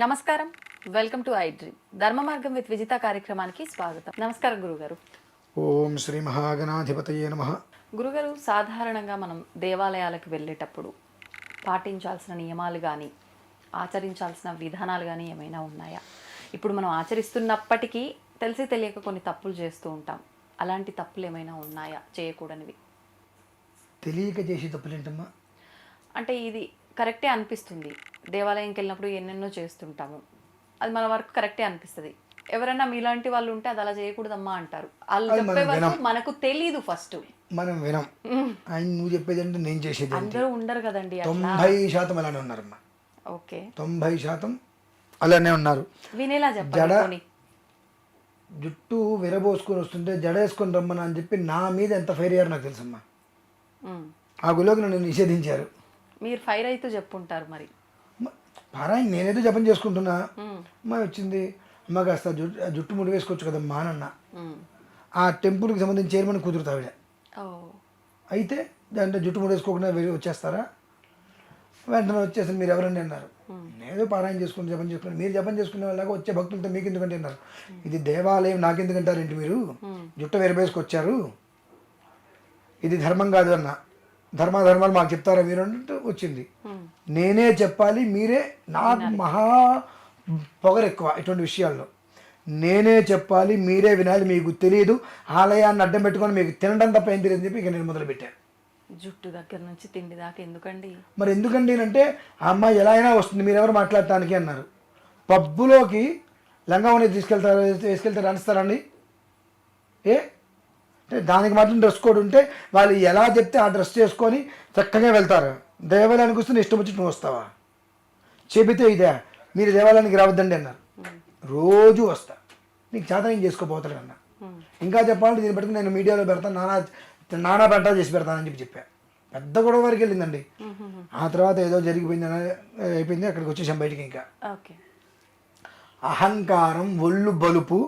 నమస్కారం. Welcome to I dream ధర్మ మార్గం విత్ విజిత కార్యక్రమానికి స్వాగతం. నమస్కారం గురుగారు. ఓం శ్రీ మహాగణాధిపతయే నమ. గురుగారు సాధారణంగా మనం దేవాలయాలకు వెళ్ళేటప్పుడు పాటించాల్సిన నియమాలు కానీ ఆచరించాల్సిన విధానాలు కానీ ఏమైనా ఉన్నాయా? ఇప్పుడు మనం ఆచరిస్తున్నప్పటికీ తెలిసి తెలియక కొన్ని తప్పులు చేస్తూ ఉంటాం. అలాంటి తప్పులు ఏమైనా ఉన్నాయా? చేయకూడనివి. తెలియక చేసి తప్పులేంటమ్మా? అంటే ఇది కరెక్టే అనిపిస్తుంది. దేవాలయంకి వెళ్ళినప్పుడు ఎన్నెన్నో చేస్తుంటాము. అది మన వరకు కరెక్టే అనిపిస్తుంది. ఎవరైనా మీలాంటి వాళ్ళు ఉంటే అది అలా చేయకూడదమ్మా అంటారు. వాళ్ళు అది చెప్పే మనం వరకు మనకు తెలీదు ఫస్ట్. మనం వినం. ఆయన నువ్వు చెప్పేది అంటే నేను చేసేది ఏంటి? అందరూ ఉండరు కదండి అట్లా. తొంభై శాతం అలానే ఉన్నారమ్మా. ఓకే. తొంభై శాతం అలానే ఉన్నారు. వినేలా చెప్పండి జడ- పోనీ. జుట్టు విరబోసుకొని వస్తుంటే జడ వేసుకొని రమ్మని అని చెప్పి నా మీద ఎంత ఫైర్ అయ్యారు నాకు తెలుసమ్మా. ఆ గులోకి నన్ను నిషేధించారు. మీరు ఫైర్ అయితే చెప్పుంటారు మరి. పారాయణ నేనేదో జపం చేసుకుంటున్నా. అమ్మాయి వచ్చింది అమ్మ కాస్త జుట్టు జుట్టు ముడి వేసుకోవచ్చు అన్న ఉమ్. ఆ టెంపుల్కి సంబంధించి చైర్మన్ కుదురుతా ఆవిడ అయితే దాంట్లో జుట్టు ముడేసుకోకుండా వెళ్ళి వచ్చేస్తారా? వెంటనే వచ్చేసి మీరు ఎవరండి అన్నారు. నేను పారాయణ చేసుకుని జపం చేసుకుని మీరు జపం చేసుకునే వాళ్ళగా వచ్చే భక్తులతో మీకు ఎందుకంటే అన్నారు. ఇది దేవాలయం నాకెందుకంటారేంటి మీరు? జుట్టు వెరబేసుకొచ్చారు ఇది ధర్మం కాదు అన్న. ధర్మాధర్మాలు మాకు చెప్తారా మీరు అంటే వచ్చింది. నేనే చెప్పాలి మీరే నాకు మహా పొగరు ఎక్కువ ఇటువంటి విషయాల్లో. నేనే చెప్పాలి మీరే వినాలి మీకు తెలియదు ఆలయాన్ని అడ్డం పెట్టుకొని మీకు తినడం తప్ప ఏం తెలియదు చెప్పి ఇక నేను మొదలుపెట్టాను. జుట్టు దగ్గర నుంచి తిండి దాకా ఎందుకండి? మరి ఎందుకండి అంటే ఆ అమ్మాయి ఎలా అయినా వస్తుంది మీరెవరు మాట్లాడటానికి అన్నారు. పబ్బులోకి లంగావని తీసుకెళ్తారు తీసుకెళ్తారు అనిస్తారండి ఏ? అంటే దానికి మాత్రం డ్రెస్ కోడ్ ఉంటే వాళ్ళు ఎలా చెప్తే ఆ డ్రెస్ చేసుకొని చక్కగా వెళ్తారు. దేవాలయానికి వస్తే ఇష్టం వచ్చి నువ్వు వస్తావా? చెబితే ఇదే మీరు దేవాలయానికి రావద్దండి అన్నారు. రోజు వస్తా. నీకు చేత నేను చేసుకోపోతాడు అన్న. ఇంకా చెప్పాలంటే దీన్ని బట్టి నేను మీడియాలో పెడతాను నానా నానా పెంట చేసి పెడతానని చెప్పి చెప్పా. పెద్ద గొడవ వరకు వెళ్ళిందండి. ఆ తర్వాత ఏదో జరిగిపోయింది అయిపోయింది అక్కడికి వచ్చేసాం బయటికి ఇంకా. అహంకారం ఒళ్ళు బలుపు.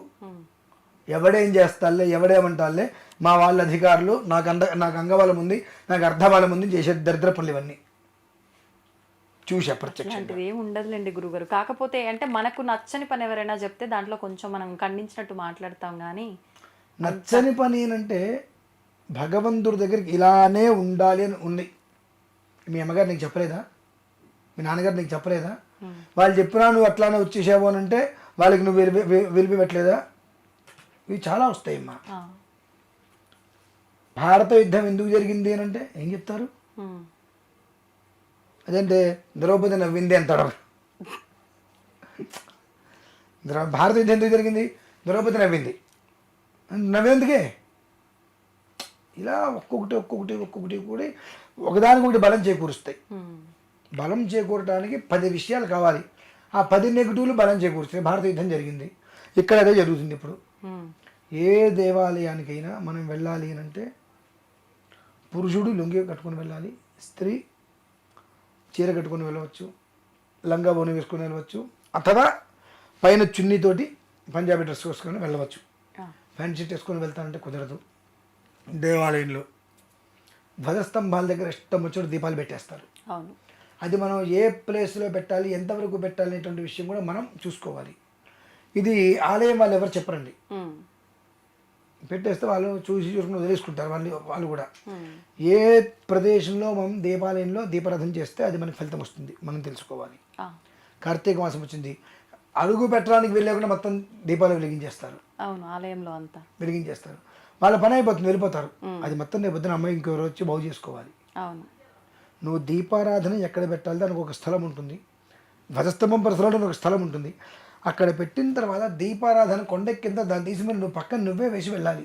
ఎవడేం చేస్తాలే ఎవడేమంటాలే మా వాళ్ళ అధికారులు నాకు అంద నాకు అంగబలం ఉంది నాకు అర్ధబలం ఉంది చేసే దరిద్ర పనులు ఇవన్నీ. చూసా ప్రత్యక్ష ఏమి ఉండదులేండి గురుగారు. కాకపోతే అంటే మనకు నచ్చని పని ఎవరైనా చెప్తే దాంట్లో కొంచెం మనం ఖండించినట్టు మాట్లాడతాం కానీ నచ్చని పని ఏంటంటే భగవంతుడి దగ్గరికి ఇలానే ఉండాలి అని ఉంది. మీ అమ్మగారు నీకు చెప్పలేదా? మీ నాన్నగారు నీకు చెప్పలేదా? వాళ్ళు చెప్పినా నువ్వు అట్లానే వచ్చేసావు అని అంటే వాళ్ళకి నువ్వు విలిపి విలిపి పెట్టలేదా? ఇవి చాలా వస్తాయి అమ్మా ఆ. భారత యుద్ధం ఎందుకు జరిగింది అని అంటే ఏం చెప్తారు. అదంటే ద్రౌపది నవ్వింది అంటాడు ద్రౌ- భారత యుద్ధం ఎందుకు జరిగింది? ద్రౌపది నవ్వింది. నవ్వేందుకే? ఇలా ఒక్కొక్కటి ఒక్కొక్కటి ఒక్కొక్కటి కూడా ఒకదానికి ఒకటి బలం చేకూరుస్తాయి. బలం చేకూరటానికి పది విషయాలు కావాలి. ఆ పది నెగిటివ్లు బలం చేకూరుస్తాయి. భారత యుద్ధం జరిగింది. ఇక్కడ అదే జరుగుతుంది ఇప్పుడు. ఏ దేవాలయానికైనా మనం వెళ్ళాలి అని అంటే పురుషుడు లుంగి కట్టుకొని వెళ్ళాలి స్త్రీ చీర కట్టుకొని వెళ్ళవచ్చు లంగా బోని వేసుకొని వెళ్ళవచ్చు అథవా పైన చున్నీతోటి పంజాబీ డ్రెస్ వేసుకొని వెళ్ళవచ్చు. ప్యాంట్ షర్ట్ వేసుకొని వెళ్తానంటే కుదరదు. దేవాలయంలో ధ్వజస్తంభాల దగ్గర ఇష్టం వచ్చి దీపాలు పెట్టేస్తారు. అది మనం ఏ ప్లేస్లో పెట్టాలి ఎంతవరకు పెట్టాలి అనేటువంటి విషయం కూడా మనం చూసుకోవాలి. ఇది ఆలయం వాళ్ళు ఎవరు చెప్పరండి. పెట్టేస్తే వాళ్ళు చూసి చూసుకుని వదిలేసుకుంటారు వాళ్ళు వాళ్ళు కూడా. ఏ ప్రదేశంలో మనం దీపాలయంలో దీపారాధన చేస్తే అది మనకి ఫలితం వస్తుంది మనం తెలుసుకోవాలి. కార్తీక మాసం వచ్చింది. అడుగు పెట్టడానికి వెళ్ళకుండా మొత్తం దీపాలు వెలిగించేస్తారు. అవును ఆలయంలో అంతా. వెలిగించేస్తారు. వాళ్ళ పని అయిపోతుంది వెళ్ళిపోతారు. అది మొత్తం రేపు పొద్దున అమ్మాయి ఇంకెవరు వచ్చి బాగు చేసుకోవాలి. అవును. నువ్వు దీపారాధన ఎక్కడ పెట్టాలి దానికి ఒక స్థలం ఉంటుంది. ధ్వజస్తంభం పరిసరంలో ఒక స్థలం ఉంటుంది. అక్కడ పెట్టిన తర్వాత దీపారాధన కొండెక్కింత దాన్ని తీసి మరి నువ్వు పక్కన నువ్వే వేసి వెళ్ళాలి.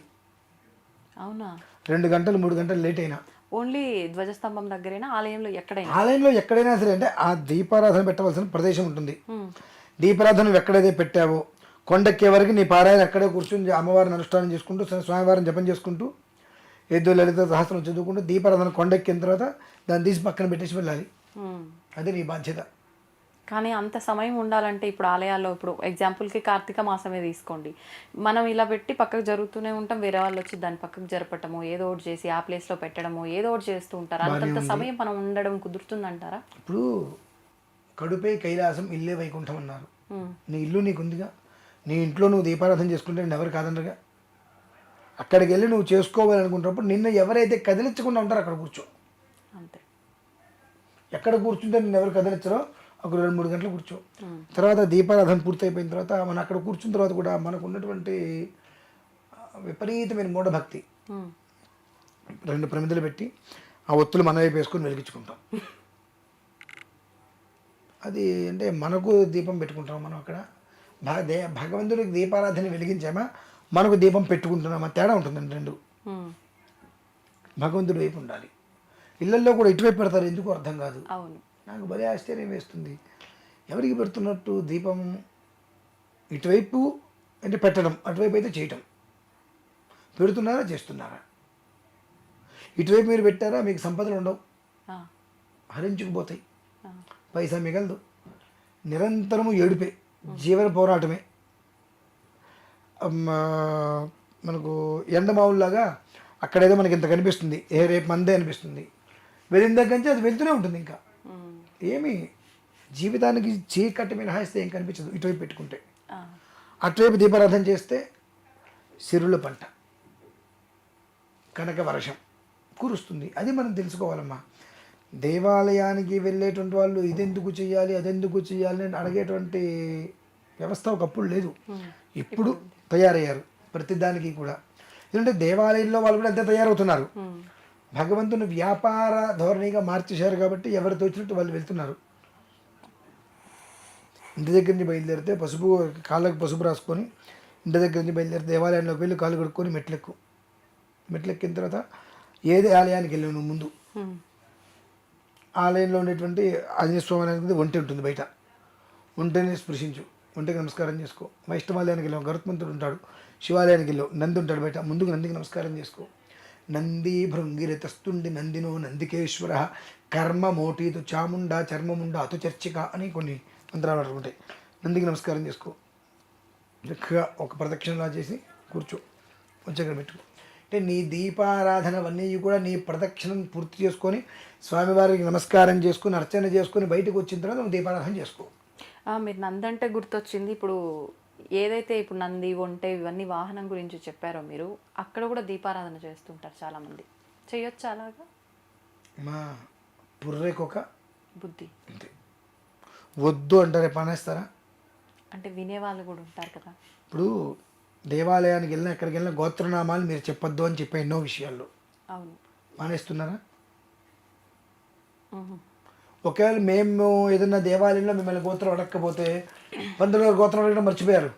అవునా? రెండు గంటలు మూడు గంటలు లేట్ అయినా. ఓన్లీ ధ్వజస్తంభం దగ్గరైనా ఆలయంలో ఎక్కడైనా? ఆలయంలో ఎక్కడైనా సరే అంటే ఆ దీపారాధన పెట్టవలసిన ప్రదేశం ఉంటుంది. దీపారాధన ఎక్కడైతే పెట్టావో కొండెక్కే వరకు నీ పారాయణ అక్కడే కూర్చుని అమ్మవారిని అనుష్ఠానం చేసుకుంటూ స్వామివారిని జపం చేసుకుంటూ ఏదో లలిత సహస్రం చదువుకుంటూ దీపారాధన కొండెక్కిన తర్వాత దాన్ని తీసి పక్కన పెట్టేసి వెళ్ళాలి. అది నీ బాధ్యత. కానీ అంత సమయం ఉండాలంటే ఇప్పుడు ఆలయాల్లో ఇప్పుడు ఎగ్జాంపుల్కి కార్తీక మాసమే తీసుకోండి. మనం ఇలా పెట్టి పక్కకు జరుగుతూనే ఉంటాం వేరే వాళ్ళు వచ్చి దాన్ని పక్కకు జరపటము ఏదో ఒకటి చేసి ఆ ప్లేస్లో పెట్టడము ఏదో ఒకటి చేస్తూ ఉంటారు. అంతంత సమయం మనం ఉండడం కుదురుతుందంటారా? ఇప్పుడు కడుపే కైలాసం ఇల్లే వైకుంఠం అన్నారు. నీ ఇల్లు నీకుందిగా? నీ ఇంట్లో నువ్వు దీపారాధన చేసుకుంటే ఎవరు కాదనరుగా అక్కడికి వెళ్ళి నువ్వు చేసుకోవాలనుకుంటున్నప్పుడు నిన్ను ఎవరైతే కదిలించకుండా ఉంటారో అక్కడ కూర్చో. అంతే. ఎక్కడ కూర్చుంటే నిన్ను ఎవరు కదిలించరో ఒక రెండు మూడు గంటలు కూర్చో. తర్వాత దీపారాధన పూర్తయిపోయిన తర్వాత మనం అక్కడ కూర్చున్న తర్వాత కూడా మనకు ఉన్నటువంటి విపరీతమైన మూఢభక్తి. రెండు ప్రమిదలు పెట్టి ఆ ఒత్తులు మన వైపు వేసుకొని వెలిగించుకుంటాం. అది అంటే మనకు దీపం పెట్టుకుంటాం మనం అక్కడ. భగవంతుడికి దీపారాధన వెలిగించామా మనకు దీపం పెట్టుకుంటున్నామా తేడా ఉంటుందండి రెండు. భగవంతుడి వైపు ఉండాలి. ఇళ్ళల్లో కూడా ఇటువైపు పెడతారు ఎందుకు అర్థం కాదు. అవును. నాకు భలే ఆశ్చర్యం వేస్తుంది. ఎవరికి పెడుతున్నట్టు దీపం ఇటువైపు అంటే పెట్టడం అటువైపు అయితే చేయటం. పెడుతున్నారా చేస్తున్నారా? ఇటువైపు మీరు పెట్టారా మీకు సంపదలు ఉండవు. హరించుకుపోతాయి పైసా మిగలదు. నిరంతరము ఏడుపే. జీవన పోరాటమే. మనకు ఎండమావుల్లాగా అక్కడేదో మనకి ఇంత కనిపిస్తుంది. ఏ రేపు మందే అనిపిస్తుంది. వెళ్ళిన దగ్గర నుంచి అది వెళ్తూనే ఉంటుంది ఇంకా. ఏమి జీవితానికి చీకటి మినహాయిస్తే ఏం కనిపించదు ఇటువైపు పెట్టుకుంటే. అటువైపు దీపారాధన చేస్తే సిరుల పంట కనక వర్షం కురుస్తుంది. అది మనం తెలుసుకోవాలమ్మా. దేవాలయానికి వెళ్ళేటువంటి వాళ్ళు ఇదెందుకు చేయాలి అదెందుకు చేయాలి అని అడిగేటువంటి వ్యవస్థ ఒకప్పుడు లేదు. ఇప్పుడు తయారయ్యారు ప్రతిదానికి కూడా. ఎందుకంటే దేవాలయంలో వాళ్ళు కూడా అంతే తయారవుతున్నారు. భగవంతుని వ్యాపార ధోరణిగా మార్చేశారు కాబట్టి ఎవరు తోచినట్టు వాళ్ళు వెళ్తున్నారు. ఇంటి దగ్గర నుంచి బయలుదేరితే పసుపు కాళ్ళకి పసుపు రాసుకొని ఇంటి దగ్గర నుంచి బయలుదేరితే దేవాలయంలోకి వెళ్ళి కాళ్ళు కడుక్కొని మెట్లెక్కు. మెట్లెక్కిన తర్వాత ఏది ఆలయానికి వెళ్ళావు నువ్వు ముందు? ఆలయంలో ఉండేటువంటి ఆంజనేయ స్వామి అనేది ఒంటి ఉంటుంది బయట. ఒంటిని స్పృశించు ఒంటికి నమస్కారం చేసుకో. వైష్ణవాలయానికి వెళ్ళాం గరుత్మంతుడు ఉంటాడు శివాలయానికి వెళ్ళావు నంది ఉంటాడు బయట ముందుకు నందికి నమస్కారం చేసుకో. నంది భృంగిరతస్తుండి నందినో నందికేశ్వర కర్మ మోటీతు చాముండ చర్మముండ అతుచర్చిక అని కొన్ని మంత్రాలు ఉంటాయి నందికి నమస్కారం చేసుకో. చక్కగా ఒక ప్రదక్షిణలా చేసి కూర్చో. కొంచెం పెట్టుకో. అంటే నీ దీపారాధన అవన్నీ కూడా నీ ప్రదక్షిణం పూర్తి చేసుకొని స్వామివారికి నమస్కారం చేసుకొని అర్చన చేసుకొని బయటకు వచ్చిన తర్వాత నువ్వు దీపారాధన చేసుకో. మీరు నందంటే గుర్తొచ్చింది. ఇప్పుడు ఏదైతే ఇప్పుడు నంది ఒంటె ఇవన్నీ వాహనం గురించి చెప్పారో మీరు అక్కడ కూడా దీపారాధన చేస్తుంటారు చాలామంది. చేయొచ్చు అలాగా? మా పుర్రెకొక బుద్ధి. అంతే. వద్దు అంటారే పనేస్తారా? అంటే వినేవాళ్ళు కూడా ఉంటారు కదా. ఇప్పుడు దేవాలయానికి వెళ్ళినా ఎక్కడికి వెళ్ళినా గోత్రనామాలు మీరు చెప్పొద్దు అని చెప్పే ఎన్నో విషయాల్లో. అవును. మానేస్తున్నారా. ఒకవేళ మేము ఏదైనా దేవాలయంలో మిమ్మల్ని గోత్రం అడగకపోతే పంతులు గారు గోత్రం అడగడం మర్చిపోయారు.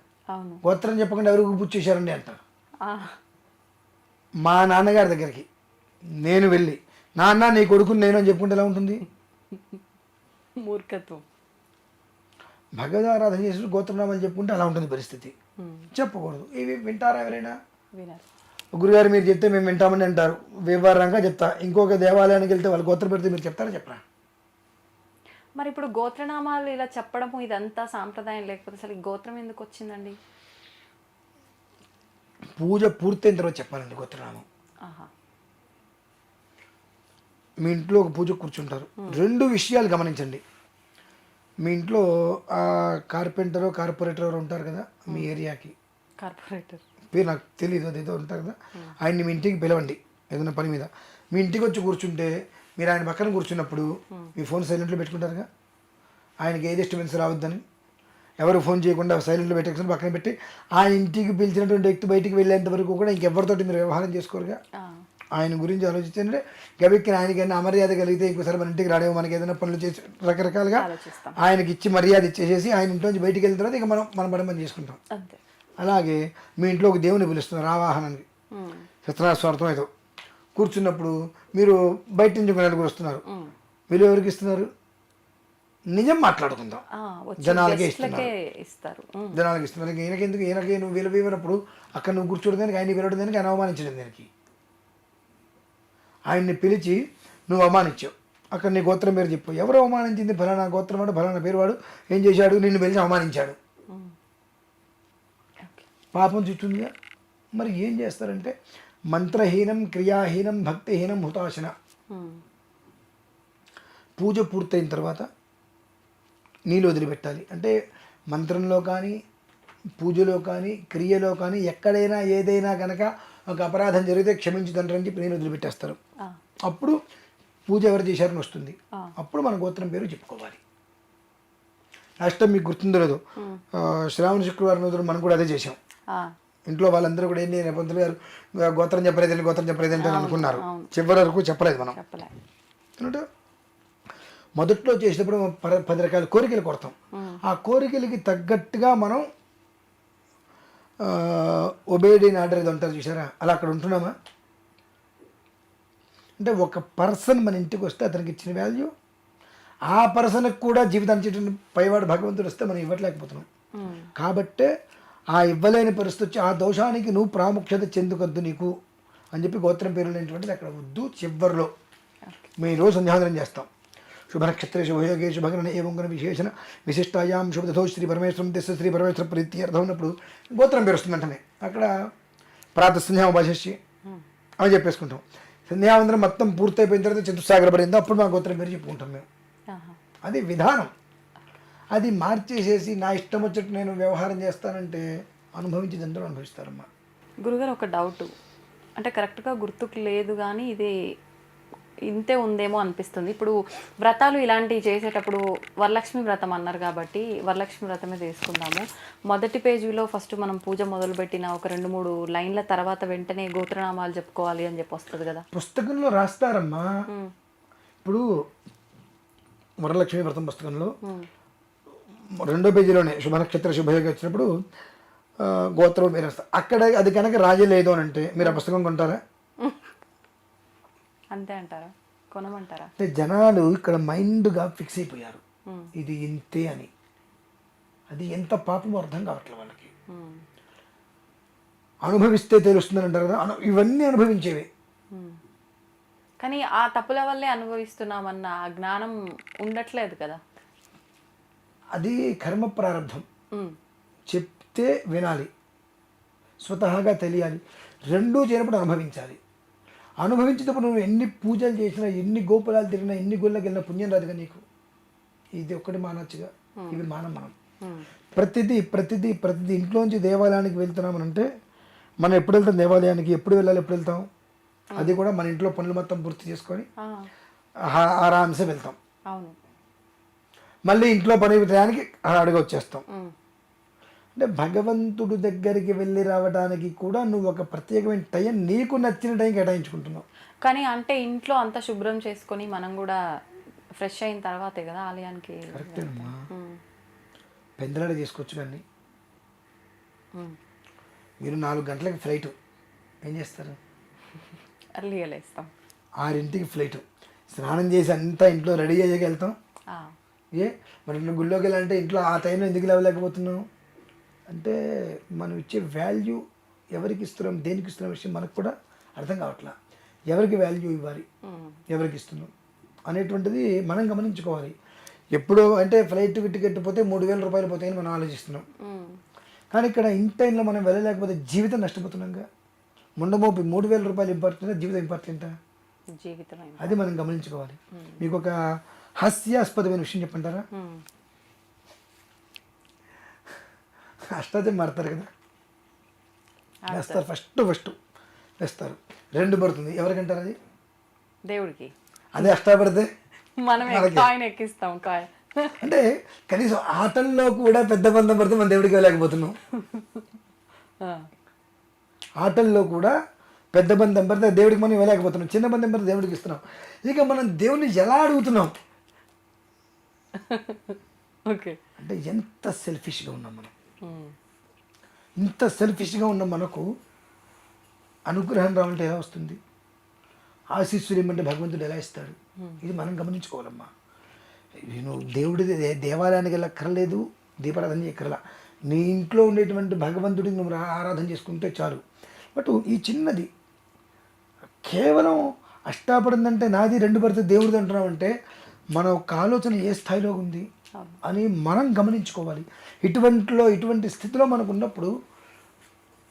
గోత్రం చెప్పకుండా ఎవరికి పూజ చేశారండి అంటారు మా నాన్నగారి దగ్గరికి. నేను వెళ్ళి నాన్న నీ కొడుకుని నేను అని చెప్పుకుంటే ఎలా ఉంటుంది? మూర్ఖత్వం. భగవదారాధన చేసి గోత్రనామాలు చెప్పుకుంటే అలా ఉంటుంది పరిస్థితి. చెప్పకూడదు. ఇవి వింటారా ఎవరైనా? గురుగారు మీరు చెప్తే మేము వింటామని అంటారు. వివరంగా చెప్తా. ఇంకొక దేవాలయానికి వెళ్తే వాళ్ళు గోత్రం పెడితే మీరు చెప్తారా? చెప్పరా? మరి ఇప్పుడు గోత్రనామాలు ఇలా చెప్పడము ఇదంతా సాంప్రదాయం లేకపోతే అసలు ఈ గోత్రం ఎందుకు వచ్చిందండి? పూజ పూర్తయిన తర్వాత చెప్పాలండి గోత్రనామం. ఆహా. మీ ఇంట్లో ఒక పూజ కూర్చుంటారు. రెండు విషయాలు గమనించండి. మీ ఇంట్లో ఆ కార్పెంటర్ కార్పొరేటర్ ఎవరు ఉంటారు కదా మీ ఏరియాకి. కార్పొరేటర్. పేరు నాకు తెలియదు అదేదో ఉంటారు కదా. ఆయన్ని మీ ఇంటికి పిలవండి ఏదైనా పని మీద. మీ ఇంటికి వచ్చి కూర్చుంటే మీరు ఆయన పక్కన కూర్చున్నప్పుడు మీ ఫోన్ సైలెంట్లో పెట్టుకుంటారుగా? ఆయనకి ఏ డిస్టర్బెన్స్ రావద్దని? ఎవరు ఫోన్ చేయకుండా సైలెంట్లో పెట్టేసుకుని పక్కన పెట్టి ఆ ఇంటికి పిలిచినటువంటి వ్యక్తి బయటికి వెళ్ళేంత వరకు కూడా ఇంకెవరితోటి మీరు వ్యవహారం చేసుకోరుగా? ఆయన గురించి ఆలోచించంటే గబిక్కి ఆయనకి ఏమైనా అమర్యాద కలిగితే ఇంకోసారి మన ఇంటికి రాడేమో మనకి ఏదైనా పనులు చేసి రకరకాలుగా ఆయనకి ఇచ్చి మర్యాద ఇచ్చేసేసి ఆయన ఇంట్లోంచి బయటికి వెళ్ళిన తర్వాత ఇక మనం మన పని మనం చేసుకుంటాం. అలాగే మీ ఇంట్లో ఒక దేవుని పిలుస్తున్నారు ఆవాహనానికి ఉమ్, సత్యనారాయణ స్వార్థం ఏదో. కూర్చున్నప్పుడు మీరు బయట నుంచి ఒక నలుగురు వస్తున్నారు. మీరు ఎవరికి ఇస్తున్నారు? నిజం మాట్లాడుకుందాం. జనాలకే ఇస్తారు. జనాలకు ఇస్తున్నారు. ఈయనకి ఎందుకు ఈయనకి నువ్వు విలువైనప్పుడు అక్కడ నువ్వు కూర్చోవడం దానికి? ఆయన పిలవడం దానికి? ఆయన అవమానించడం దానికి? ఆయన్ని పిలిచి నువ్వు అవమానించావు. అక్కడ నీ గోత్రం పేరు చెప్పు. ఎవరు అవమానించింది? ఫలానా గోత్రం వాడు ఫలానా పేరు వాడు ఏం చేశాడు? నిన్ను పిలిచి అవమానించాడు. పాపం చుట్టుందిగా మరి ఏం చేస్తారంటే మంత్రహీనం క్రియాహీనం భక్తిహీనం హుతాశన. పూజ పూర్తయిన తర్వాత నీళ్ళు వదిలిపెట్టాలి. అంటే మంత్రంలో కానీ పూజలో కానీ క్రియలో కానీ ఎక్కడైనా ఏదైనా కనుక ఒక అపరాధం జరిగితే క్షమించు తండ్రి అని చెప్పి నీళ్ళు వదిలిపెట్టేస్తారు. అప్పుడు పూజ ఎవరు చేశారని వస్తుంది. అప్పుడు మన గోత్రం పేరు చెప్పుకోవాలి. లాస్ట్ టైం మీకు గుర్తుందో లేదో శ్రావణ శుక్రవారం రోజున మనం కూడా అదే చేసాం ఇంట్లో వాళ్ళందరూ కూడా ఏంటి పంతులు గారు గోత్రం చెప్పలేదండి గోత్రం చెప్పలేదంటే అని అనుకున్నారు. చివరి వరకు చెప్పలేదు మనం. ఎందుకంటే మొదట్లో చేసేటప్పుడు ప- పది రకాల కోరికలు కొడతాం ఆ కోరికలకి తగ్గట్టుగా మనం ఒబేడిన్ ఆర్డర్ ఏదో ఉంటారు చూసారా అలా అక్కడ ఉంటున్నామా? అంటే ఒక పర్సన్ మన ఇంటికి వస్తే అతనికి ఇచ్చిన వాల్యూ ఆ పర్సన్కి కూడా జీవితాన్ని పైవాడు భగవంతుడు వస్తే మనం ఇవ్వట్లేకపోతున్నాం. కాబట్టే ఆ ఇవ్వలేని పరిస్థితి ఆ దోషానికి నువ్వు ప్రాముఖ్యత చెందుకొద్దు నీకు అని చెప్పి గోత్రం పేరు లేనటువంటిది అక్కడ వద్దు చివరిలో. మేము ఈరోజు సంధ్యాదనం చేస్తాం. శుభ నక్షత్ర శుభయోగే శుభగణ ఏవంగన విశేషణ విశిష్టాయాం శుభదతో శ్రీ పరమేశ్వరం తెస్త శ్రీ పరమేశ్వర ప్రీత్యర్థం ఉన్నప్పుడు గోత్రం పేరు వస్తుంది వెంటనే. అక్కడ ప్రాత సంధ్యామ భాషి అని చెప్పేసుకుంటాం. సంధ్యావందనం మొత్తం పూర్తయిపోయిన తర్వాత చతుస్సాగర పడిందో అప్పుడు మా గోత్రం పేరు చెప్పుకుంటాం మేము. అది విధానం. అది మార్చేసేసి నా ఇష్టం వచ్చేట్టు నేను వ్యవహారం చేస్తానంటే అనుభవించేది అందరూ అనుభవిస్తారమ్మా. గురుగారు ఒక డౌట్ అంటే కరెక్ట్గా గుర్తుకు లేదు కానీ ఇది ఇంతే ఉందేమో అనిపిస్తుంది. ఇప్పుడు వ్రతాలు ఇలాంటివి చేసేటప్పుడు వరలక్ష్మి వ్రతం అన్నారు కాబట్టి వరలక్ష్మి వ్రతమే తీసుకుందాము మొదటి పేజీలో ఫస్ట్ మనం పూజ మొదలుపెట్టిన ఒక రెండు మూడు లైన్ల తర్వాత వెంటనే గోత్రనామాలు చెప్పుకోవాలి అని చెప్పి వస్తుంది కదా. పుస్తకంలో రాస్తారమ్మా. ఇప్పుడు వరలక్ష్మి వ్రతం పుస్తకంలో రెండో పేజీలోనే శుభ నక్షత్ర శుభయోగి వచ్చినప్పుడు గోత్రం వస్తారు అక్కడ అది కనుక రాజలేదు అని అంటే మీరు ఆ పుస్తకం కొంటారా? అంతే అంటారా? కొనమంటారా? అంటే జనాలు ఇక్కడ మైండ్గా ఫిక్స్ అయిపోయారు. ఇది ఇంతే అని. అది ఎంత పాపమో అర్థం కావట్లేదు వాళ్ళకి. అనుభవిస్తే తెలుస్తుందని అంటారు కదా ఇవన్నీ అనుభవించేవి. కానీ ఆ తప్పుల వల్లే అనుభవిస్తున్నామన్న ఆ జ్ఞానం ఉండట్లేదు కదా. అది కర్మ ప్రారంభం. చెప్తే వినాలి. స్వతహాగా తెలియాలి. రెండూ చేయనప్పుడు అనుభవించాలి. అనుభవించేటప్పుడు నువ్వు ఎన్ని పూజలు చేసినా ఎన్ని గోపురాలు తిరిగినా ఎన్ని గుళ్ళకి వెళ్ళినా పుణ్యం రాదుగా నీకు. ఇది ఒక్కటి మానొచ్చుగా. ఇవి మానం మనం. ప్రతిదీ ప్రతిదీ ప్రతిదీ ఇంట్లోంచి దేవాలయానికి వెళ్తున్నామనంటే మనం ఎప్పుడు వెళ్తాం దేవాలయానికి? ఎప్పుడు వెళ్ళాలి ఎప్పుడు వెళ్తాం? అది కూడా మన ఇంట్లో పనులు మొత్తం పూర్తి చేసుకొని ఆరామ్సే వెళ్తాం. మళ్ళీ ఇంట్లో పని టయానికి అడిగి వచ్చేస్తాం. అంటే భగవంతుడు దగ్గరికి వెళ్ళి రావడానికి కూడా నువ్వు ఒక ప్రత్యేకమైన టైం నీకు నచ్చిన టైం కేటాయించుకుంటున్నావు. కానీ అంటే ఇంట్లో అంతా శుభ్రం చేసుకొని మనం కూడా ఫ్రెష్ అయిన తర్వాతే కదా ఆలయానికి పెందలాడ చేసుకోవచ్చు కానీ. మీరు నాలుగు గంటలకి ఫ్లైట్. ఏం చేస్తారు? లేస్తాం. ఆరింటికి ఫ్లైట్. స్నానం చేసి అంతా ఇంట్లో రెడీ అయ్యాక వెళ్తాం. ఆ, ఏ? మరి నువ్వు గుళ్ళోకి వెళ్ళాలంటే ఇంట్లో ఆ టైంలో ఎందుకు లేవలేకపోతున్నావు? అంటే మనం ఇచ్చే వాల్యూ ఎవరికి ఇస్తున్నాం దేనికి ఇస్తున్నాం విషయం మనకు కూడా అర్థం కావట్లా. ఎవరికి వాల్యూ ఇవ్వాలి? ఉమ్, ఎవరికి ఇస్తున్నాం? అనేటువంటిది మనం గమనించుకోవాలి. ఎప్పుడో అంటే ఫ్లైట్ టికెట్ పోతే మూడు వేల రూపాయలు పోతాయని మనం ఆలోచిస్తున్నాం. ఉమ్, కానీ ఇక్కడ ఇన్ టైంలో మనం వెళ్ళలేకపోతే జీవితం నష్టపోతున్నాంగా ముండమోపి మూడు వేల రూపాయలు ఇంపార్టెంటా జీవితం ఇంపార్టెంటా జీవితం అది మనం గమనించుకోవాలి. మీకు ఒక హాస్యాస్పదమైన విషయం చెప్పంటారా? అష్టాచం మారుతారు కదా. వేస్తారు ఫస్ట్ ఫస్ట్ వేస్తారు రెండు పడుతుంది. ఎవరికంటారు అది? దేవుడికి. అదే అష్టా పడితే మనం కాయిన్ ఎక్కిస్తాం కాయ అంటే కనీసం ఆటల్లో కూడా పెద్ద బంధం పడితే మన దేవుడికి వెళ్ళలేకపోతున్నాం. ఆటల్లో కూడా పెద్ద బంధం పడితే దేవుడికి మనం ఇవ్వలేకపోతున్నాం చిన్న బంధం పడితే దేవుడికి ఇస్తున్నాం. ఇక మనం దేవుడిని ఎలా అడుగుతున్నాం? ఓకే. అంటే ఎంత సెల్ఫిష్గా ఉన్నాం మనం. ఉమ్, ఇంత సెల్ఫిష్గా ఉన్న మనకు అనుగ్రహం రావాలంటే ఎలా వస్తుంది? ఆశీస్సులు ఇమ్మంటే భగవంతుడు ఎలా ఇస్తాడు? ఇది మనం గమనించుకోవాలమ్మా. నేను దేవుడి దేవాలయానికి వెళ్ళక్కర్లేదు దీపారాధన చేయక్కర్లా. నీ ఇంట్లో ఉండేటువంటి భగవంతుడిని నువ్వు ఆరాధన చేసుకుంటే చాలు. బట్ ఈ చిన్నది కేవలం అష్టాపడిందంటే నాది రెండు పడితే దేవుడిది అంటున్నావు అంటే మన ఒక ఆలోచన ఏ స్థాయిలో ఉంది అని మనం గమనించుకోవాలి. ఇటువంటిలో ఇటువంటి స్థితిలో మనకు ఉన్నప్పుడు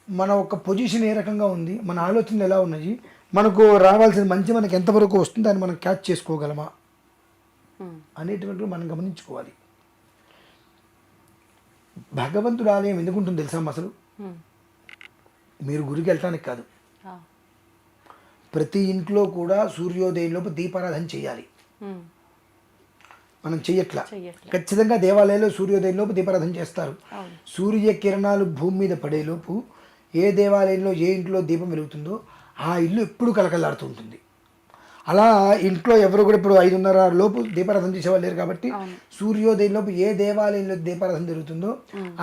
మన ఒక పొజిషన్ ఏ రకంగా ఉంది మన ఆలోచనలు ఎలా ఉన్నాయి మనకు రావాల్సిన మంచి మనకి ఎంతవరకు వస్తుంది అని మనం క్యాచ్ చేసుకోగలమా అనేటువంటివి మనం గమనించుకోవాలి. భగవంతుడు ఆలయం ఎందుకు ఉంటుంది తెలుసా అసలు. మీరు గుడికి వెళ్ళటానికి కాదు. ప్రతి ఇంట్లో కూడా సూర్యోదయంలోపు దీపారాధన చేయాలి. మనం చెయ్యట్లా. ఖచ్చితంగా దేవాలయంలో సూర్యోదయంలోపు దీపారాధన చేస్తారు. సూర్య కిరణాలు భూమి మీద పడేలోపు ఏ దేవాలయంలో ఏ ఇంట్లో దీపం వెలుగుతుందో ఆ ఇల్లు ఎప్పుడు కలకలాడుతూ ఉంటుంది. అలా ఇంట్లో ఎవరు కూడా ఇప్పుడు ఐదున్నర లోపు దీపారాధన చేసేవాళ్ళు లేరు కాబట్టి సూర్యోదయం లోపు ఏ దేవాలయంలో దీపారాధన జరుగుతుందో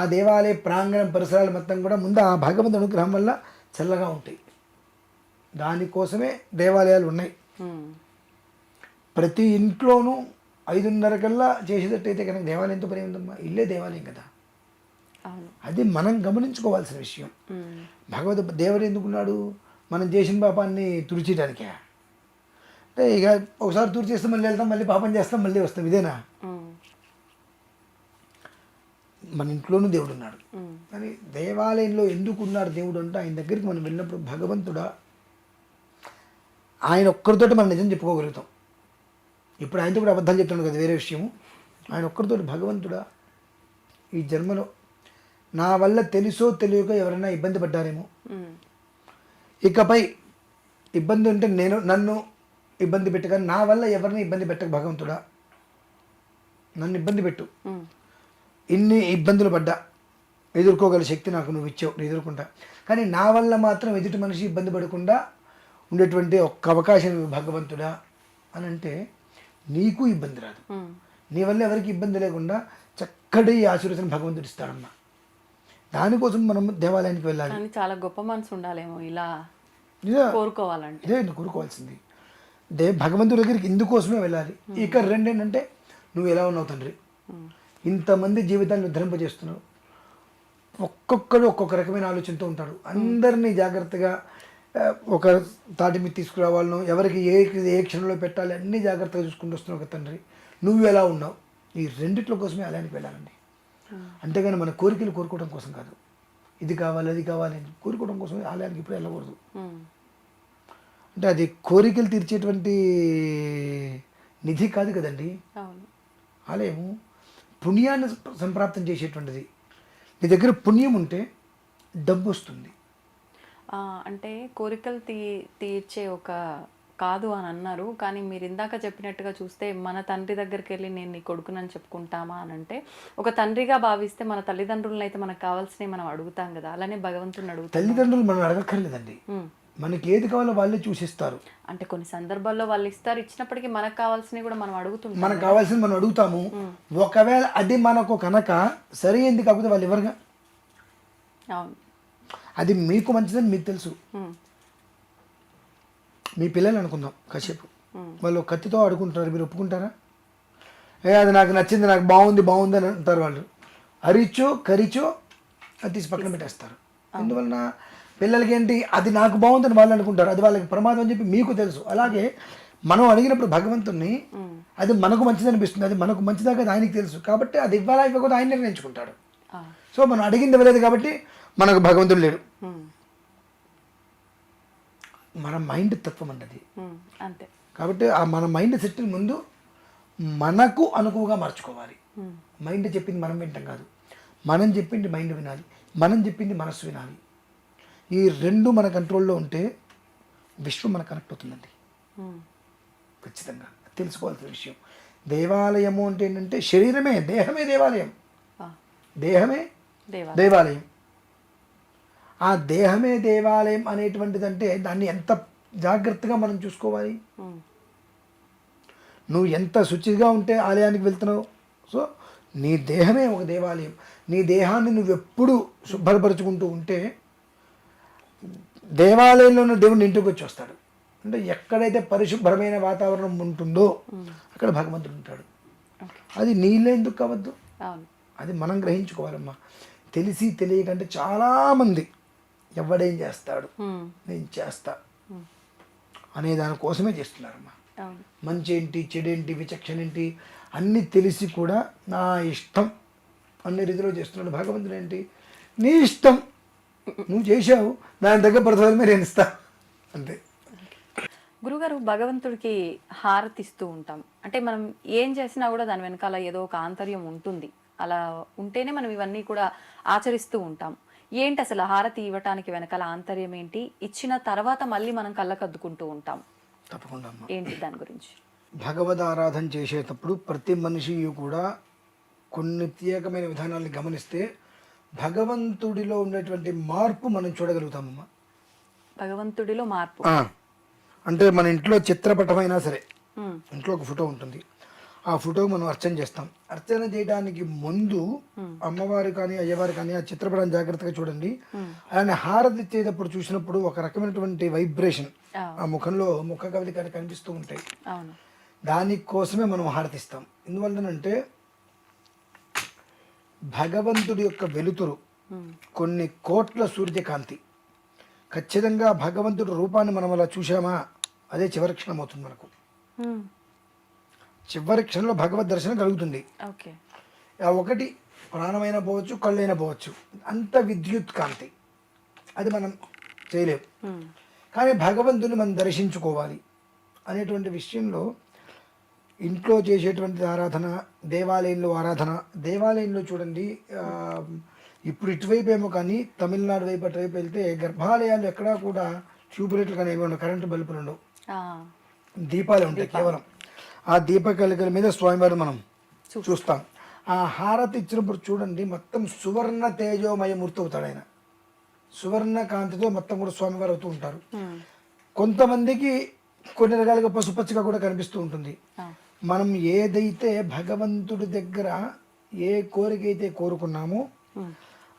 ఆ దేవాలయ ప్రాంగణం పరిసరాలు మొత్తం కూడా ముందు ఆ భగవంతుడి అనుగ్రహం వల్ల చల్లగా ఉంటాయి. దానికోసమే దేవాలయాలు ఉన్నాయి. ప్రతి ఇంట్లోనూ ఐదున్నర కల్లా చేసేటట్టయితే కనుక దేవాలయంతో పని ఉందమ్మా? ఇల్లే దేవాలయం కదా. అది మనం గమనించుకోవాల్సిన విషయం. భగవద్ దేవుడు ఎందుకున్నాడు? మనం చేసిన పాపాన్ని తుడిచేయడానికే? అంటే ఇక ఒకసారి తుడిచేస్తే మళ్ళీ వెళ్తాం మళ్ళీ పాపం చేస్తాం మళ్ళీ వస్తాం. ఇదేనా. మన ఇంట్లోనూ దేవుడు ఉన్నాడు. కానీ దేవాలయంలో ఎందుకు ఉన్నాడు దేవుడు అంటే ఆయన దగ్గరికి మనం వెళ్ళినప్పుడు భగవంతుడా? ఆయన ఒక్కరితోటి మనం నిజం చెప్పుకోగలుగుతాం. ఇప్పుడు ఆయనతో కూడా అబద్ధాలు చెప్తున్నాడు కదా వేరే విషయము. ఆయన ఒక్కరితోటి భగవంతుడా? ఈ జన్మలో నా వల్ల తెలుసో తెలియక ఎవరైనా ఇబ్బంది పడ్డారేమో. ఇకపై ఇబ్బంది ఉంటే నేను నన్ను ఇబ్బంది పెట్టు కానీ నా వల్ల ఎవరిని ఇబ్బంది పెట్టక భగవంతుడా? నన్ను ఇబ్బంది పెట్టు. ఇన్ని ఇబ్బందులు పడ్డా. ఎదుర్కోగల శక్తి నాకు నువ్వు ఇచ్చావు నేను ఎదుర్కొంటా. కానీ నా వల్ల మాత్రం ఎదుటి మనిషి ఇబ్బంది పడకుండా ఉండేటువంటి ఒక్క అవకాశం భగవంతుడా? అని అంటే నీకు ఇబ్బంది రాదు. నీ వల్ల ఎవరికి ఇబ్బంది లేకుండా చక్కటి ఆశీర్వచనం భగవంతుడు ఇస్తాడమ్మా. దానికోసం మనం దేవాలయానికి వెళ్ళాలి. చాలా గొప్ప మనసు ఉండాలేమో ఇలా కోరుకోవాలంటే. ఇదే కోరుకోవాల్సింది. దే భగవంతుడి దగ్గరికి ఇందుకోసమే వెళ్ళాలి. ఇక రెండేంటంటే నువ్వు ఎలా ఉన్నావు తండ్రి. ఇంతమంది జీవితాన్ని ఉద్ధరింపజేస్తున్నావు. ఒక్కొక్కడు ఒక్కొక్క రకమైన ఆలోచనతో ఉంటాడు. అందరినీ జాగ్రత్తగా ఒక తాటి మీద తీసుకురావాలను ఎవరికి ఏ ఏ క్షణంలో పెట్టాలి అన్నీ జాగ్రత్తగా చూసుకుంటూ వస్తున్నావు కదా తండ్రి. నువ్వు ఎలా ఉన్నావు? ఈ రెండిట్ల కోసమే ఆలయానికి వెళ్ళాలండి. అంతేగాని మన కోరికలు కోరుకోవడం కోసం కాదు. ఇది కావాలి అది కావాలి అని కోరుకోవడం కోసం ఆలయానికి ఇప్పుడు వెళ్ళకూడదు. అంటే అది కోరికలు తీర్చేటువంటి నిధి కాదు కదండి. ఆలయము పుణ్యాన్ని సంప్రాప్తం చేసేటువంటిది. నీ దగ్గర పుణ్యం ఉంటే డబ్బు వస్తుంది. అంటే కోరికలు తీ తీర్చే ఒక కాదు అని అన్నారు. కానీ మీరు ఇందాక చెప్పినట్టుగా చూస్తే మన తండ్రి దగ్గరికి వెళ్ళి నేను నీ కొడుకునని చెప్పుకుంటామా అని అంటే ఒక తండ్రిగా భావిస్తే మన తల్లిదండ్రులను అయితే మనకు కావాల్సినవి మనం అడుగుతాం కదా. అలానే భగవంతుని అడుగుతాం. తల్లిదండ్రులు మనం అడగక్కర్లేదండి. మనకి ఏది కావాలో వాళ్ళే చూసిస్తారు. అంటే కొన్ని సందర్భాల్లో వాళ్ళు ఇస్తారు ఇచ్చినప్పటికీ మనకు కావాల్సినవి కూడా మనం అడుగుతుంటాం మనకు కావాల్సింది మనం అడుగుతాము. ఒకవేళ అది మనకు కనుక సరి కాకపోతే వాళ్ళు ఎవరుగా? అవును. అది మీకు మంచిదని మీకు తెలుసు. మీ పిల్లలు అనుకుందాం కాసేపు. వాళ్ళు కత్తితో ఆడుకుంటారు మీరు ఒప్పుకుంటారా? ఏ అది నాకు నచ్చింది నాకు బాగుంది బాగుంది అని అంటారు వాళ్ళు. అరిచో కరిచో అది తీసి పక్కన పెట్టేస్తారు. అందువలన పిల్లలకి ఏంటి అది నాకు బాగుందని వాళ్ళు అనుకుంటారు అది వాళ్ళకి ప్రమాదం అని చెప్పి మీకు తెలుసు. అలాగే మనం అడిగినప్పుడు భగవంతుణ్ణి అది మనకు మంచిది అనిపిస్తుంది అది మనకు మంచిదా కదా ఆయనకి తెలుసు. కాబట్టి అది ఇవ్వాలా ఇవ్వకూడదు ఆయన నిర్ణయించుకుంటాడు. సో మనం అడిగింది ఇవ్వలేదు కాబట్టి మనకు భగవంతుడు లేడు. మన మైండ్ తత్వం అండి అది ఉమ్. అంతే. కాబట్టి ఆ మన మైండ్ సెట్ ముందు మనకు అనుకువగా మార్చుకోవాలి. మైండ్ చెప్పింది మనం వింటాం కాదు. మనం చెప్పింది మైండ్ వినాలి. మనం చెప్పింది మనసు వినాలి. ఈ రెండు మన కంట్రోల్లో ఉంటే విశ్వం మనకు కనెక్ట్ అవుతుందండి. ఖచ్చితంగా. తెలుసుకోవాల్సిన విషయం. దేవాలయము అంటే ఏంటంటే శరీరమే దేహమే దేవాలయం. దేహమే దేవా దేవాలయం. ఆ దేహమే దేవాలయం అనేటువంటిదంటే దాన్ని ఎంత జాగ్రత్తగా మనం చూసుకోవాలి. నువ్వు ఎంత శుచిగా ఉంటే ఆలయానికి వెళ్తున్నావు? సో నీ దేహమే ఒక దేవాలయం. నీ దేహాన్ని నువ్వు ఎప్పుడు శుభ్రపరుచుకుంటూ ఉంటే దేవాలయంలో ఉన్న దేవుడు నీ ఇంటికి వచ్చి వస్తాడు. అంటే ఎక్కడైతే పరిశుభ్రమైన వాతావరణం ఉంటుందో అక్కడ భగవంతుడు ఉంటాడు. అది నీళ్ళే ఎందుకు కావద్దు? అది మనం గ్రహించుకోవాలమ్మా. తెలిసి తెలియకంటే చాలామంది ఎవడేం చేస్తాడు. నేను చేస్తా. అనే దానికోసమే చేస్తున్నారమ్మా. మంచి ఏంటి చెడేంటి విచక్షణ ఏంటి అన్నీ తెలిసి కూడా నా ఇష్టం అన్ని రీతిలో చేస్తున్నాడు. భగవంతుడు ఏంటి? నీ ఇష్టం. నువ్వు చేశావు దాని దగ్గర ప్రతిఫలమే నేను ఇస్తా. అంతే. గురుగారు భగవంతుడికి హారతి ఇస్తూ ఉంటాం. అంటే మనం ఏం చేసినా కూడా దాని వెనకాల ఏదో ఒక ఆంతర్యం ఉంటుంది. అలా ఉంటేనే మనం ఇవన్నీ కూడా ఆచరిస్తూ ఉంటాం. ఏంటి అసలు హారతి ఇవ్వటానికి వెనకాల ఆంతర్యం ఏంటి? ఇచ్చిన తర్వాత మళ్ళీ మనం కళ్ళకద్దుకుంటూ ఉంటాం. తప్పకుండా ఏంటి దాని గురించి? భగవద్ ఆరాధన చేసేటప్పుడు ప్రతి మనిషి కూడా కొన్ని ప్రత్యేకమైన విధానాన్ని గమనిస్తే భగవంతుడిలో ఉన్నటువంటి మార్పు మనం చూడగలుగుతామమ్మా. భగవంతుడిలో మార్పు. అంటే మన ఇంట్లో చిత్రపటమైనా సరే ఇంట్లో ఒక ఫోటో ఉంటుంది. ఆ ఫోటో మనం అర్చన చేస్తాం. అర్చన చేయడానికి ముందు అమ్మవారు కానీ అయ్యవారు కానీ ఆ చిత్రపటాన్ని జాగ్రత్తగా చూడండి. అలానే హారతి ఇచ్చేటప్పుడు చూసినప్పుడు ఒక రకమైనటువంటి వైబ్రేషన్ ఆ. ముఖంలో ముఖ కవలికలు కనిపిస్తూ ఉంటాయి. దానికోసమే మనం హారతిస్తాం. ఎందువల్లనంటే భగవంతుడి యొక్క వెలుతురు కొన్ని కోట్ల సూర్యకాంతి. ఖచ్చితంగా భగవంతుడి రూపాన్ని మనం అలా చూసామా అదే చివరి క్షణం అవుతుంది మనకు. చివరి క్షణంలో భగవద్ దర్శనం కలుగుతుంది. ఒకటి ప్రాణమైనా పోవచ్చు కళ్ళైనా పోవచ్చు. అంత విద్యుత్ కాంతి. అది మనం చేయలేం. ఉమ్, కానీ భగవంతుని మనం దర్శించుకోవాలి అనేటువంటి విషయంలో ఇంట్లో చేసేటువంటి ఆరాధన దేవాలయంలో ఆరాధన దేవాలయంలో చూడండి ఇప్పుడు ఇటువైపు ఏమో కానీ తమిళనాడు వైపు అటువైపు వెళ్తే గర్భాలయాలు ఎక్కడా కూడా ట్యూబ్ లైట్లు కానీ ఏమి ఉండవు. కరెంటు బల్బులు ఉండవు. దీపాలు ఉంటాయి కేవలం. ఆ దీపకలికల మీద స్వామివారిని మనం చూస్తాం. ఆ హారతి ఇచ్చినప్పుడు చూడండి మొత్తం సువర్ణ తేజోమయ మూర్తి అవుతాడు ఆయన. సువర్ణ కాంతితో మొత్తం కూడా స్వామివారు అవుతూ ఉంటారు. కొంతమందికి కొన్ని రకాలుగా పసుపచ్చగా కూడా కనిపిస్తూ ఉంటుంది. మనం ఏదైతే భగవంతుడి దగ్గర ఏ కోరిక అయితే కోరుకున్నామో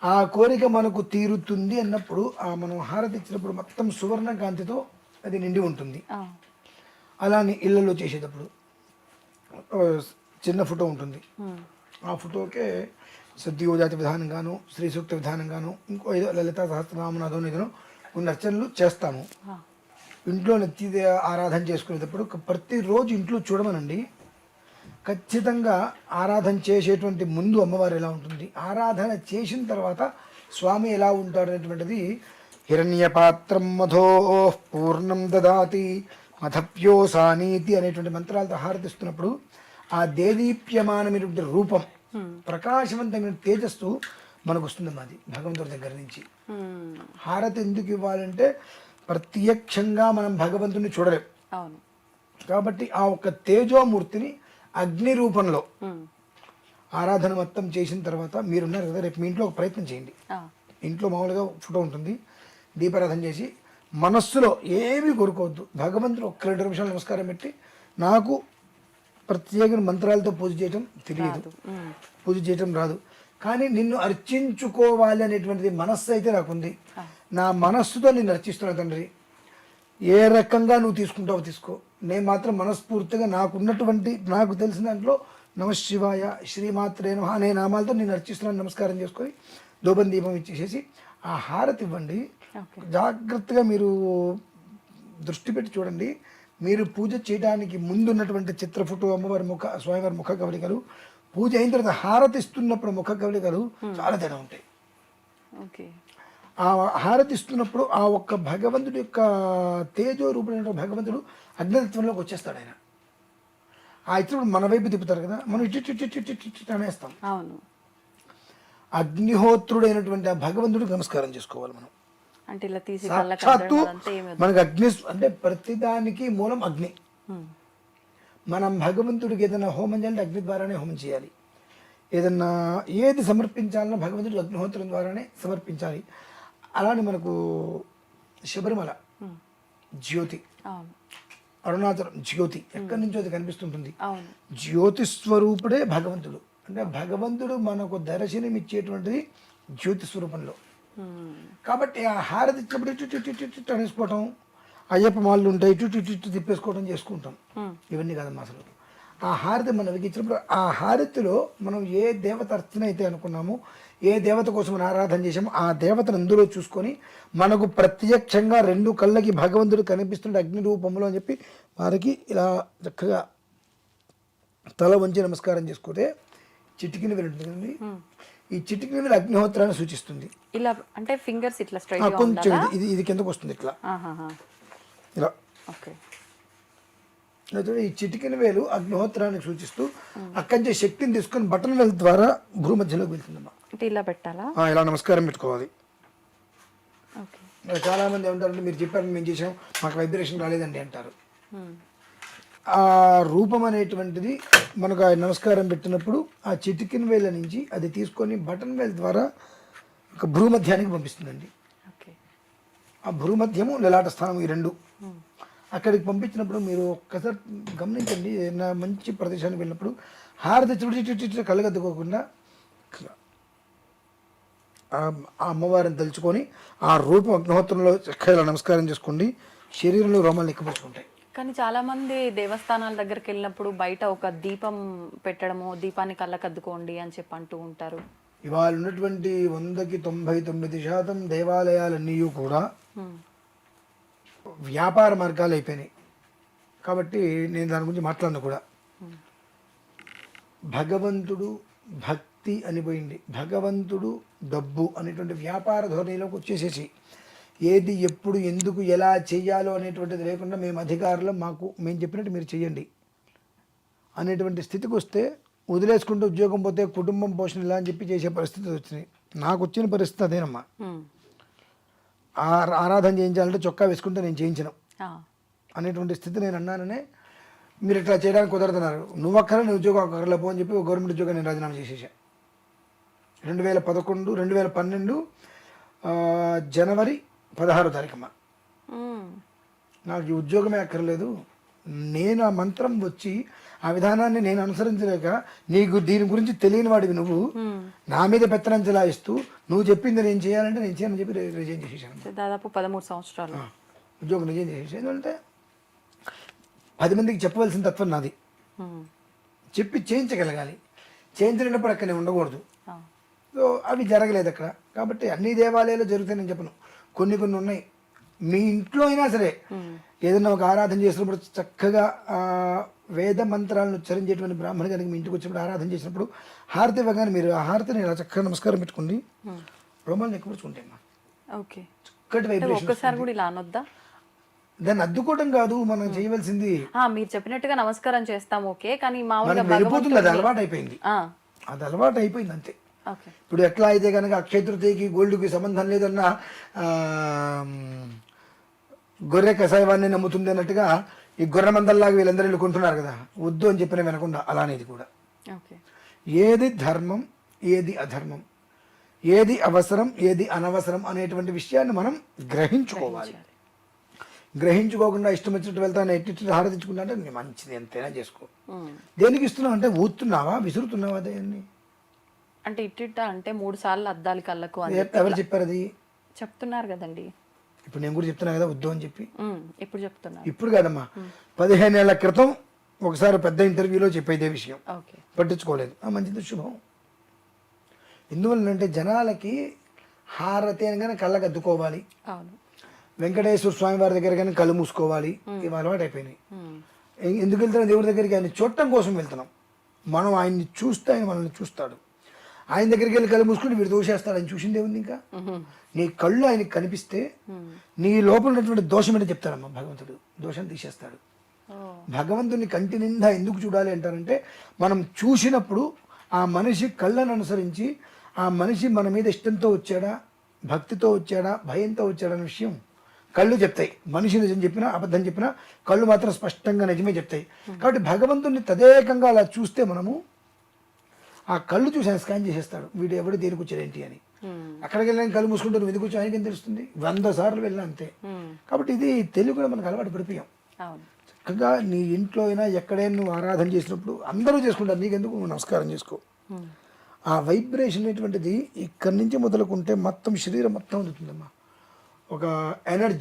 ఆ. కోరిక మనకు తీరుతుంది అన్నప్పుడు ఆ మనం హారతి ఇచ్చినప్పుడు మొత్తం సువర్ణ కాంతితో అది నిండి ఉంటుంది. అలానే ఇళ్ళలో చేసేటప్పుడు. చిన్న ఫోటో ఉంటుంది. ఆ ఫోటోకే సద్యోజాతి విధానంగాను శ్రీ సూక్త విధానంగాను ఇంకో ఏదో లలితా సహస్రనామనాథం ఏదో కొన్ని అర్చనలు చేస్తాము. ఇంట్లో నిత్య ఆరాధన చేసుకునేటప్పుడు ప్రతిరోజు ఇంట్లో చూడమనండి. ఖచ్చితంగా ఆరాధన చేసేటువంటి ముందు అమ్మవారు ఎలా ఉంటుంది? ఆరాధన చేసిన తర్వాత స్వామి ఎలా ఉంటాడు అనేటువంటిది హిరణ్య పాత్రం మధో పూర్ణం దదాతి మధప్యోసానీతి అనేటువంటి మంత్రాలతో హారతిస్తున్నప్పుడు ఆ దేదీప్యమానమైనటువంటి రూపం ప్రకాశవంతమైన తేజస్సు మనకు వస్తుంది మాది భగవంతుడి దగ్గర నుంచి. హారతి ఎందుకు ఇవ్వాలంటే ప్రత్యక్షంగా మనం భగవంతుని చూడలేం. కాబట్టి ఆ ఒక్క తేజోమూర్తిని అగ్ని రూపంలో ఆరాధన మొత్తం చేసిన తర్వాత మీరున్నారు కదా రేపు మీ ఇంట్లో ఒక ప్రయత్నం చేయండి. ఇంట్లో మామూలుగా ఫోటో ఉంటుంది దీపారాధన చేసి మనస్సులో ఏమీ కోరుకోవద్దు. భగవంతుడు ఒక్క రెండు నిమిషాలు నమస్కారం పెట్టి నాకు ప్రత్యేక మంత్రాలతో పూజ చేయటం తెలియదు. పూజ చేయటం రాదు. కానీ నిన్ను అర్చించుకోవాలి అనేటువంటిది మనస్సు అయితే నాకుంది. నా మనస్సుతో నిన్ను అర్చిస్తున్నా తండ్రి. ఏ రకంగా నువ్వు తీసుకుంటావో తీసుకో. నేను మాత్రం మనస్ఫూర్తిగా నాకున్నటువంటి నాకు తెలిసిన దాంట్లో నమ శివాయ శ్రీమాత్రే నమః అనే నామాలతో నేను అర్చిస్తున్నాను నమస్కారం చేసుకొని దోబన్ దీపం ఇచ్చేసేసి ఆ హారతి ఇవ్వండి. జాగ్రత్తగా మీరు దృష్టి పెట్టి చూడండి. మీరు పూజ చేయడానికి ముందు ఉన్నటువంటి చిత్ర ఫోటో అమ్మవారి ముఖ స్వామివారి ముఖ కవలికలు పూజ అయిన తర్వాత హారతి ఇస్తున్నప్పుడు ముఖ కవలికలు చాలా తేడా ఉంటాయి. ఓకే. ఆ హారతి ఇస్తున్నప్పుడు ఆ ఒక్క భగవంతుడి యొక్క తేజో రూపమైన భగవంతుడు అగ్నితత్వంలోకి వచ్చేస్తాడు ఆయన. ఆ ఇచ్చినప్పుడు మన వైపు తిప్పుతారు కదా మనం ఇటు అనేస్తాం. అగ్నిహోత్రుడైనటువంటి ఆ భగవంతుడికి నమస్కారం చేసుకోవాలి మనం. అంటే ఇలా తీసి కళ్ళకి సాక్షాత్తు. మనకు అగ్ని అంటే ప్రతిదానికి మూలం అగ్ని. మనం భగవంతుడికి ఏదైనా హోమం చేయాలంటే అగ్ని ద్వారానే హోమం చేయాలి. ఏదన్నా ఏది సమర్పించాలన్నా భగవంతుడికి అగ్నిహోత్రం ద్వారానే సమర్పించాలి. అలానే మనకు శబరిమల జ్యోతి అరుణాచలం జ్యోతి ఎక్కడి నుంచో అది కనిపిస్తుంటుంది. జ్యోతి స్వరూపుడే భగవంతుడు. అంటే భగవంతుడు మనకు దర్శనం ఇచ్చేటువంటిది జ్యోతి స్వరూపంలో. కాబట్టి ఆ హారతి ఇచ్చినప్పుడు ఇటు ఇటు ఇటు అనేసుకోవటం అయ్యప్ప మాలలు ఉంటాయి ఇటు ఇటు ఇటు తిప్పేసుకోవడం చేసుకుంటాం. ఇవన్నీ కాదమ్మా అసలు. ఆ హారతి మనం ఇచ్చినప్పుడు ఆ హారతిలో మనం ఏ దేవత అర్చన అయితే అనుకున్నామో ఏ దేవత కోసం మనం ఆరాధన చేసామో ఆ దేవతను అందులో చూసుకొని మనకు ప్రత్యక్షంగా రెండు కళ్ళకి భగవంతుడు కనిపిస్తుండే అగ్ని రూపంలో అని చెప్పి వారికి ఇలా చక్కగా తల వంచి నమస్కారం చేసుకుంటే చిటికిన కదండి ఈ చిటికిన వేలు అగ్నిహోత్రాన్ని సూచిస్తుంది. ఇలా అంటే ఫింగర్స్ ఇట్లా స్ట్రైట్ కొంచెం ఇది ఇది కిందకు వస్తుంది ఇట్లా. ఇలా. ఓకే. ఈ చిటికిన వేలు అగ్నిహోత్రానికి సూచిస్తూ అక్కడి నుంచి శక్తిని తీసుకొని బటన్ వేలు ద్వారా భ్రూ మధ్యలోకి వెళ్తుందమ్మా. అంటే ఇలా పెట్టాలా? ఇలా నమస్కారం పెట్టుకోవాలి. చాలా మంది ఏమంటారంటే మీరు చెప్పారు మేము చేసాం మాకు వైబ్రేషన్ రాలేదండి అంటారు. ఆ రూపం అనేటువంటిది మనకు ఆ నమస్కారం పెట్టినప్పుడు ఆ చిటికిన వేల నుంచి అది తీసుకొని బటన్ వేల్ ద్వారా ఒక భ్రూమధ్యానికి పంపిస్తుందండి. ఆ భ్రూమధ్యము లలాట స్థానం ఈ రెండు. అక్కడికి పంపించినప్పుడు మీరు ఒక్కసారి గమనించండి ఏదైనా మంచి ప్రదేశానికి వెళ్ళినప్పుడు హారతి చుడి చుట్టి చుట్టి కళ్ళగద్దుకోకుండా ఆ ఆ అమ్మవారిని తలుచుకొని ఆ రూపం అగ్నిహోత్రంలో చక్కగా నమస్కారం చేసుకోండి. శరీరంలో రోమాలు ఎక్కపరుచుకుంటాయి కానీ చాలా మంది దేవస్థానాల దగ్గరికి వెళ్ళినప్పుడు బయట ఒక దీపం పెట్టడము దీపాన్ని కళ్ళకద్దుకోండి అని చెప్పి అంటూ ఉంటారు. ఇవాళ ఉన్నటువంటి వందకి తొంభై తొమ్మిది శాతం దేవాలయాలన్నీ కూడా. వ్యాపార మార్గాలు అయిపోయినాయి. కాబట్టి నేను దాని గురించి మాట్లాడను కూడా. భగవంతుడు భక్తి అని పోయింది భగవంతుడు డబ్బు అనేటువంటి వ్యాపార ధోరణిలోకి వచ్చేసేసి ఏది ఎప్పుడు ఎందుకు ఎలా చేయాలో అనేటువంటిది లేకుండా మేము అధికారులు మాకు మేము చెప్పినట్టు మీరు చేయండి. అనేటువంటి స్థితికి వస్తే వదిలేసుకుంటూ ఉద్యోగం పోతే కుటుంబం పోషణ ఇలా అని చెప్పి చేసే పరిస్థితి వచ్చింది నాకు వచ్చిన పరిస్థితి అదేనమ్మా. ఆరాధన చేయించాలంటే చొక్కా వేసుకుంటే నేను చేయించను. అనేటువంటి స్థితి నేను అన్నాననే మీరు ఇట్లా చేయడానికి కుదరదన్నారు. నువ్వు అక్కర నీ ఉద్యోగం అక్కర్లే పో అని చెప్పి గవర్నమెంట్ ఉద్యోగం నేను రాజీనామా చేసేసా. రెండు వేల పదకొండు రెండు వేల పన్నెండు జనవరి పదహారో తారీఖమ్మ. నాకు ఈ ఉద్యోగమే అక్కర్లేదు. నేను ఆ మంత్రం వచ్చి ఆ విధానాన్ని నేను అనుసరించలేక నీకు దీని గురించి తెలియని వాడివి నువ్వు. నా మీద పెత్తనం చెలాయిస్తూ నువ్వు చెప్పింది నేను చేయాలంటే నేను చేయనని చెప్పి రిజైన్ చేసేసాను. దాదాపు పదమూడు సంవత్సరాలు. ఉద్యోగం రిజైన్ చేసేసి ఎందుకంటే పది మందికి చెప్పవలసిన తత్వం నాది. చెప్పి చేయించగలగాలి. చేయించినప్పుడు అక్కడ నేను ఉండకూడదు. సో అవి జరగలేదు అక్కడ. కాబట్టి అన్ని దేవాలయాలు జరుగుతాయి నేను చెప్పను. కొన్ని కొన్ని ఉన్నాయి. మీ ఇంట్లో అయినా సరే. ఏదైనా ఒక ఆరాధన చేసినప్పుడు చక్కగా ఆ, వేద మంత్రాలను ఉచ్చరించేటువంటి బ్రాహ్మణి గారికి మీ ఇంటికి వచ్చినప్పుడు ఆరాధన చేసినప్పుడు హారతి ఇవ్వగానే మీరు ఆ హారతిని ఇలా చక్కగా నమస్కారం పెట్టుకోండి. ఉమ్. రోమాలు ఎక్కువచ్చుకుంటాయి అమ్మా. ఓకే. చక్కటి వైబ్రేషన్ కూడా ఇలా అనొద్దా? దాన్ని అద్దుకోవడం కాదు మనం చేయవలసింది. ఆ, మీరు చెప్పినట్టుగా నమస్కారం చేస్తాం ఓకే. కానీ మామూలుగా వెళ్ళిపోతుంది అది అలవాటు అయిపోయింది అది అలవాటు అయిపోయింది అంతే. ఇప్పుడు ఎట్లా అయితే కనుక అక్షయ తృతీయకి గోల్డ్కి సంబంధం లేదన్న ఆ, గొర్రె కషాయవాన్ని నమ్ముతుంది అన్నట్టుగా ఈ గొర్రె మందల్లాగా వీళ్ళందరూ వీళ్ళు కొంటున్నారు కదా. వద్దు అని చెప్పిన వినకుండా అలానేది కూడా. ఏది ధర్మం ఏది అధర్మం ఏది అవసరం ఏది అనవసరం అనేటువంటి విషయాన్ని మనం గ్రహించుకోవాలి. గ్రహించుకోకుండా ఇష్టం వచ్చినట్టు వెళ్తాను ఎట్టి హారతించుకుంటా అంటే మంచిది ఎంతైనా చేసుకో. ఉమ్. దేనికి ఇస్తున్నావు అంటే ఊతున్నావా విసురుతున్నావా దేన్ని? అంటే ఇట్టిట్ట అంటే మూడు సార్లు అద్దాలి కళ్ళకు అని ఎవరు చెప్పారు అది? చెప్తున్నారు కదండి. ఇప్పుడు నేను కూడా చెప్తున్నా కదా వద్దు అని చెప్పి. ఇప్పుడు చెప్తున్నారు. ఇప్పుడు కాదమ్మా. పదిహేను ఏళ్ళ క్రితం ఒకసారి పెద్ద ఇంటర్వ్యూలో చెప్పేదే విషయం. పట్టించుకోలేదు. ఆ మంచిది శుభం. ఎందువల్లంటే జనాలకి హారతి అనగానే కళ్ళకి అద్దుకోవాలి. వెంకటేశ్వర స్వామి వారి దగ్గర కానీ కళ్ళు మూసుకోవాలి. ఇవి అలవాటు అయిపోయినాయి. ఎందుకు వెళ్తున్నాం దేవుడి దగ్గరికి? ఆయన చూడటం కోసం వెళ్తున్నాం. మనం ఆయన్ని చూస్తే ఆయన మనల్ని చూస్తాడు. ఆయన దగ్గరికి వెళ్ళి కళ్ళు మూసుకుంటే వీడు దోషేస్తాడు. ఆయన చూసిందే ఉంది ఇంకా. నీ కళ్ళు ఆయనకి కనిపిస్తే. నీ లోపల ఉన్నటువంటి దోషం ఏంటో చెప్తాడమ్మా భగవంతుడు. దోషం తీసేస్తాడు. భగవంతుని కంటి నిండా ఎందుకు చూడాలి అంటారంటే మనం చూసినప్పుడు ఆ మనిషి కళ్ళను అనుసరించి ఆ మనిషి మన మీద ఇష్టంతో వచ్చాడా భక్తితో వచ్చాడా భయంతో వచ్చాడా అనే విషయం కళ్ళు చెప్తాయి. మనిషి నిజం చెప్పినా అబద్ధం చెప్పినా కళ్ళు మాత్రం స్పష్టంగా నిజమే చెప్తాయి. కాబట్టి భగవంతుని తదేకంగా అలా చూస్తే మనము ఆ కళ్ళు చూసి ఆయన స్కాన్ చేసేస్తాడు. వీడు ఎవడు దేనికి వచ్చాడేంటి అని. ఉమ్, అక్కడికి వెళ్ళిన కళ్ళు మూసుకుంటే నువ్వు ఎందుకు వచ్చి ఆయనకేం తెలుస్తుంది? వంద సార్లు వెళ్ళినా అంతే. కాబట్టి ఇది తెలుగు కూడా మనకు అలవాటు పడిపోయాం. చక్కగా నీ ఇంట్లో అయినా ఎక్కడైనా నువ్వు ఆరాధన చేసినప్పుడు అందరూ చేసుకుంటారు. నీకెందుకు? నువ్వు నమస్కారం చేసుకో. ఆ వైబ్రేషన్ అనేటువంటిది ఇక్కడి నుంచి మొదలుకుంటే మొత్తం శరీరం మొత్తం అందుతుందమ్మా. ఒక ఎనర్జీ